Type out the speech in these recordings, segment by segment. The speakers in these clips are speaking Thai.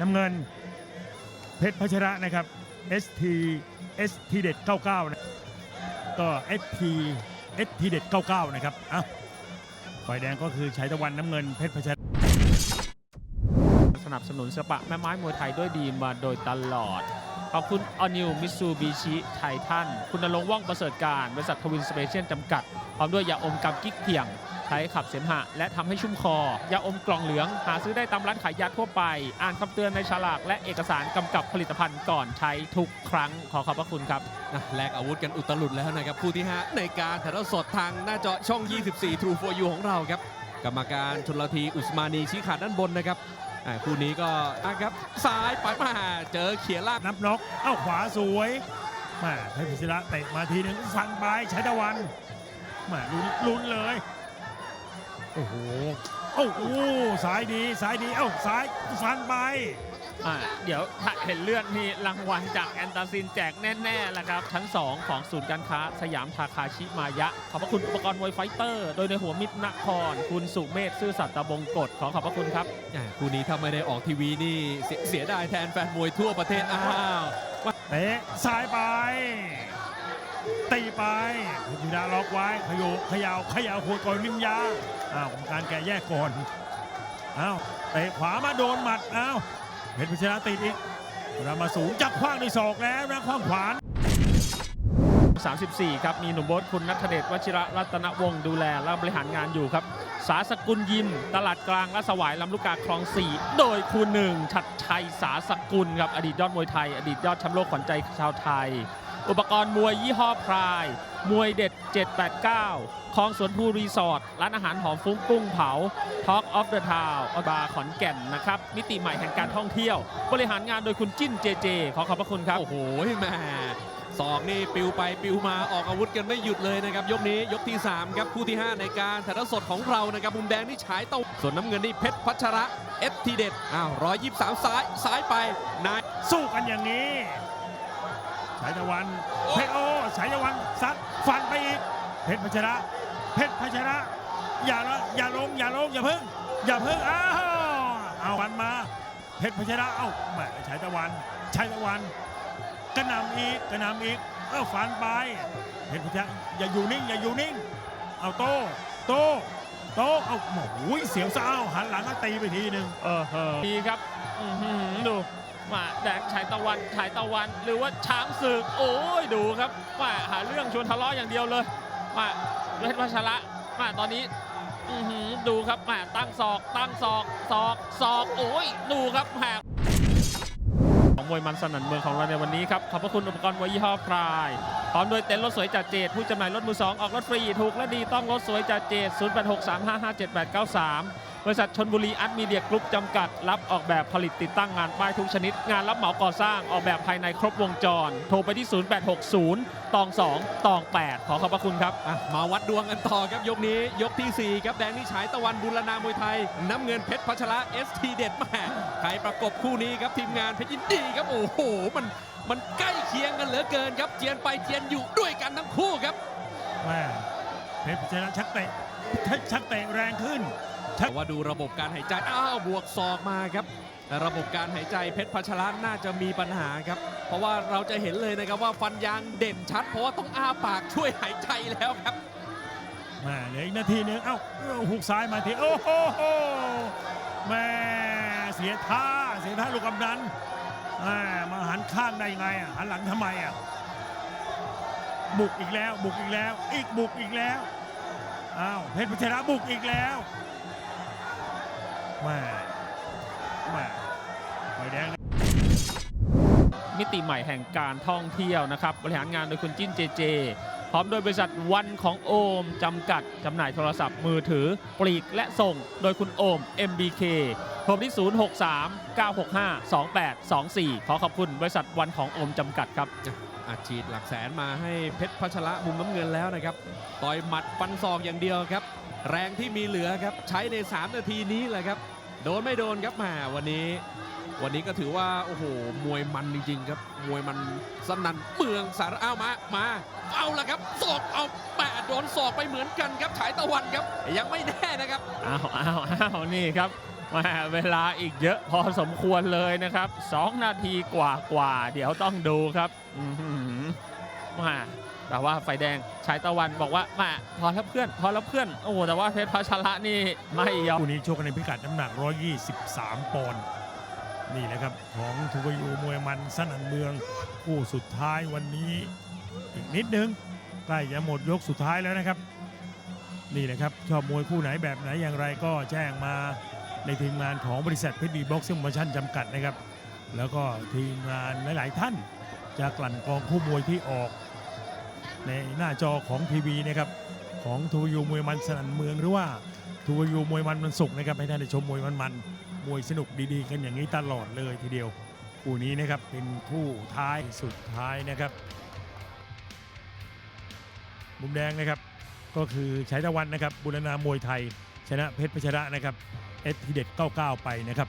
น้ำเงิน เพชรพัชระนะครับ ST ST เด็ด99นะก็ ST ST เด็ด99 นะครับอะฝ่ายแดงก็คือชัยตะวันน้ำเงินเพชรพัชระสนับสนุนสปะแม่ไม้มวยไทยด้วยดีมาโดยตลอด ขอบคุณออนิวมิซูบิชิไททันคุณนรงค์ว่องประเสริฐการ บริษัททวินสเปเชียลจำกัด พร้อมด้วยยาอมกำกิ๊กเพียง ใช้ขับเสมหะ และทำให้ชุ่มคอ ยาอมกล่องเหลือง หาซื้อได้ตามร้านขายยาทั่วไป อ่านคำเตือนในฉลาก และเอกสารกำกับผลิตภัณฑ์ก่อนใช้ทุกครั้งขอขอบพระคุณครับนะแลกอาวุธกันอุตลุดแล้วนะครับคู่ที่ 5 ในการถ่ายทอดสดทางหน้าจอช่อง 24 True for You ของเราครับ กรรมการชนละทีอุสมานีชี้ขาดด้านบนนะครับอ่าคู่นี้ก็อะครับซ้ายไปมาเจอเขียล่างนับน็อกเอ้าขวาสวยแมาเพชรพัชระเตะมาทีหนึ่งฟันไปชัยตะวันแมาลุ้นลุ้นเลย โอ้โหโอ้โหสายดีสายดีเอ้าสายฟันไปอ่าเดี๋ยวถ้าเห็นเลือดมีรางวัลจากแอนตาซินแจกแน่ๆแหละครับ ชั้น 2 ของศูนย์การค้า สยามทาคาชิมายะ ขอบพระคุณอุปกรณ์มวยไฟเตอร์ โดยในหัวมิตรนคร คุณสุเมธซื่อสัตย์ตะบงกฎขอขอบพระคุณครับอ่าคู่นี้ถ้าไม่ได้ออกทีวีนี่เสียเสียดายแทนแฟนมวยทั่วประเทศอ้าวเตะซ้ายไป ตีไปเพชรพัชระล็อกไว้ขยโยขยาวขยาวหัวก่อนลิมยาอ้าวกรรมการแกแยกก่อนอ้าวเตะขวามาโดนหมัดอ้าวเพชรพัชระติดอีกเรามาสูงจับขว้างด้วยศอกแล้วนะขว้างขวาน34 ครับมีหนุ่มโบ๊ทคุณนัทเดชวชิระรัตนวงศ์ดูแลและบริหารงานอยู่ครับ สาสกุลยิม ตลาดกลางและสวายลำลูกกาคลอง 4 โดยครูหนึ่งชัดชัยสาสกุลครับอดีตยอดมวยไทย อดีตยอดแชมป์โลกขวัญใจชาวไทย อุปกรณ์มวยยี่ห้อพราย มวยเด็ด 789คลองสวนภูรีสอร์ทร้านอาหารหอมฟุ้งกุ้งเผา Talk of the Town บาร์ขอนแก่นนะครับ มิติใหม่แห่งการท่องเที่ยว บริหารงานโดยคุณจิ้นเจเจ ขอขอบพระคุณครับ โอ้โหแม่ศอกนี่ปิวไปปิวมาออกอาวุธกันไม่หยุดเลยนะครับ ยกนี้ยกที่ 3 ครับคู่ที่ 5 ในการถ่ายทอดสดของเรานะครับมุมแดงนี่ฉายเต้าส่วนน้ำเงินนี่เพชรพัชระเอฟทีเด็ดอ้าวร้อยยี่สิบสามซ้ายซ้ายไปนายสู้กันอย่างนี้ายตะวัน เพชรโอสายตะวันซัดฟันไปอีก เพชรพัชระ เพชรพัชระ อย่าละอย่าลงอย่าลงอย่าเพิ่ง อย่าเพิ่งอ้าวเอาฟันมา เพชรพัชระเอ้าแหมสายตะวันสายตะวันกระหนำอีกกระหนำอีกเอ้าฟันไป เพชรพัชระอย่าอยู่นิ่งอย่าอยู่นิ่ง เอาโตโตโตเอาโอ้โหเสียวซะอ้าวหันหลังก็ตีไปทีหนึ่งเออเออดีครับอื้อหือดู มาแดงชายตะวันชายตะวัน หรือว่าช้างศึก โอ้ยดูครับมาหาเรื่องชวนทะเลาะอย่างเดียวเลยมาเพชรพัชระมาตอนนี้อดูครับมาตั้งศอกตั้งศอกศอกศอกโอ้ยดูครับแหกของมวยมันสนั่นเมืองของเราในวันนี้ครับ ขอบพระคุณอุปกรณ์มวยยี่ห้อพราย พร้อมด้วยเต็นท์รถสวยจัดเจดผู้จำหน่ายรถมือสองออกรถฟรี ถูกและดีต้องรถสวยจัดเจด0863557893 บริษัทชนบุรีอาร์ตมีเดียกรุ๊ปจำกัด รับออกแบบผลิตติดตั้งงานป้ายทุกชนิด งานรับเหมาก่อสร้างออกแบบภายในครบวงจร โทรไปที่ 0860 ตอง 2 ตอง 8 ขอขอบพระคุณครับ อะมาวัดดวงกันต่อครับยกนี้ ยกทีสี่4ครับแดงนี่ฉายตะวันบุรณามวยไทย น้ำเงินเพชรพัชระเอสทีเด็ดแม่ใครประกบคู่นี้ครับทีมงานเพชรยินดีครับโอ้โหมันมันใกล้เคียงกันเหลือเกินครับเจียนไปเจียนอยู่ด้วยกันทั้งคู่ครับ แม่เพชรพัชระชักเตะชักเตะแรงขึ้น แต่ว่าดูระบบการหายใจ อ้าวบวกศอกมาครับ ระบบการหายใจเพชรพัชระน่าจะมีปัญหาครับ เพราะว่าเราจะเห็นเลยนะครับว่าฟันยางเด่นชัด เพราะว่าต้องอ้าปากช่วยหายใจแล้วครับแม่เหลืออีกนาทีหนึงเอ้าหุกซ้ายมาที โอ้โหแม่เสียท่าเสียท่าลูกกำนันแม่มาหันข้างได้ยังไงอะหันหลังทำไมอะบุกอีกแล้วบุกอีกแล้ว อีกบุกอีกแล้วอ้าวเพชรพัชระบุกอีกแล้ว ม่แม่ไฟแดงมิติใหม่แห่งการท่องเที่ยวนะครับ บริหารงานโดยคุณจิ้นเจเจ พร้อมโดยบริษัทวันของโอม จำกัด จำหน่ายโทรศัพท์มือถือ ปลีกและส่ง โดยคุณโอม MBK โทรที่ 063 965 2824 ขอขอบคุณบริษัทวันของโอม จำกัดครับอาชีดหลักแสนมาให้เพชรพัชระมุมน้ำเงินแล้วนะครับ ต่อยหมัดฟันศอกอย่างเดียวครับ แรงที่มีเหลือครับ ใช้ใน 3 นาทีนี้แหละครับ โดนไม่โดนครับแหมาวันนี้ วันนี้ก็ถือว่าโอ้โหมวยมันจริงๆครับ มวยมันสนั่นเมืองสารอ้าวมามาเอาละครับศอกเอาแปะโดนศอกไปเหมือนกันครับฉายตะวันครับ ยังไม่แน่นะครับอ้าวอ้าวอ้าวนี่ครับม่เวลาอีกเยอะพอสมควรเลยนะครับ 2 นาทีกว่ากว่าเดี๋ยวต้องดูครับมา แต่ว่าไฟแดงชายตะวันบอกว่ามาพอแล้วเพื่อน พอแล้วเพื่อน โอ้โห แต่ว่าเพชรพัชระนี่ไม่ยอมคู่นี้ชกกันในพิกัดน้ำหนัก 123 ปอนด์ นี่แหละครับ ของทูกยูมวยมันสนันเมือง คู่สุดท้ายวันนี้ อีกนิดนึง ใกล้จะหมดยกสุดท้ายแล้วนะครับ นี่นะครับ ชอบมวยคู่ไหนแบบไหนอย่างไรก็แจ้งมาในทีมงานของบริษัทเพชรดีบ็อกซิ่งโปรโมชั่นจำกัดนะครับ แล้วก็ทีมงานหลาย ๆ ท่านจะกลั่นกรองคู่มวยที่ออก ในหน้าจอของทีวีนะครับของทูยูมวยมันสนันเมืองหรือว่าทูยูมวยมันมันสุกนะครับให้ท่านได้ชมมวยมันมันมวยสนุกดีๆ กันอย่างนี้ตลอดเลยทีเดียวคู่นี้นะครับเป็นคู่ท้ายสุดท้ายนะครับ มุมแดงนะครับ ก็คือชัยตะวันนะครับบุรณามวยไทย ชนะเพชรพัชระนะครับเอสทีเด็ด99 ไปนะครับ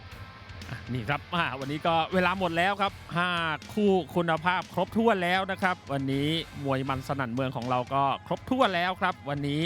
นี่ครับวันนี้ก็เวลาหมดแล้วครับ 5 คู่คุณภาพครบถ้วนแล้วนะครับ วันนี้มวยมันสนั่นเมืองของเราก็ครบถ้วนแล้วครับ วันนี้